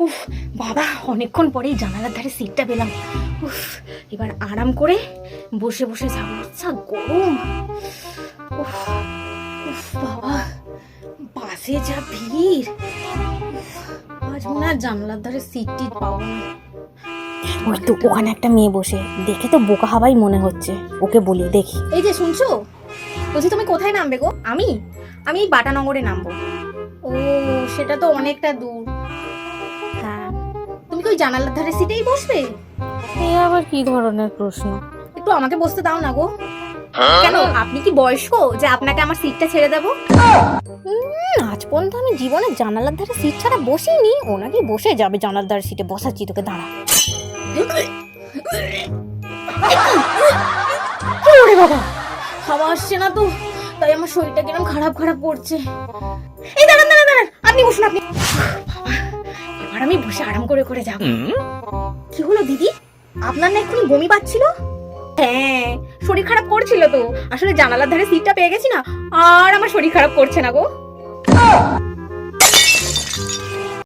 উফ বাবা অনেকক্ষণ পরেই জানালার ধারে সিটটা পেলাম। উফ এবার আরাম করে বসে বসে যাব আচ্ছা গরম। উফ উফ বাবা বাসে যা ভিড়। আজ মনে হয় জানলার ধারে সিট টিট পাবো না। ওই তো ওখানে একটা মেয়ে বসে। দেখে তো বোকা হাবাই মনে হচ্ছে। ওকে বলি দেখি। এই যে শুনছো? বলছি তুমি কোথায় নামবে গো? আমি? আমি বাটানগরে নামবো। ও সেটা তো অনেকটা দূর। জানালার ধারে সিটেই বসবে? এই আবার কি ধরনের প্রশ্ন? একটু আমাকে বসতে দাও না গো। কেন আপনি কি বয়স্ক? যে আপনাকে আমার সিটটা ছেড়ে দেবো? আজ পর্যন্ত আমি জীবনে জানালার ধারে সিট ছাড়া বসিনি। ও নাকি বসে যাবে জানালার ধারে সিটে। বসাচ্ছি তোকে দাঁড়া। ওরে বাবা হাওয়া আসছে না তো তাই আমার শরীরটা কিরম খারাপ খারাপ করছে। এই দাঁড়ান দাঁড়ান দাঁড়ান আপনি বসুন আপনি এবার আমি বসে আরাম করে করে যাব কি হলো দিদি? আপনার না এক্ষুনি বমি পাচ্ছিল? হ্যাঁ শরীর খারাপ করছিল তো। আসলে জানালার ধারে সিটটা পেয়ে গেছি না। আর আমার শরীর খারাপ করছে না গো।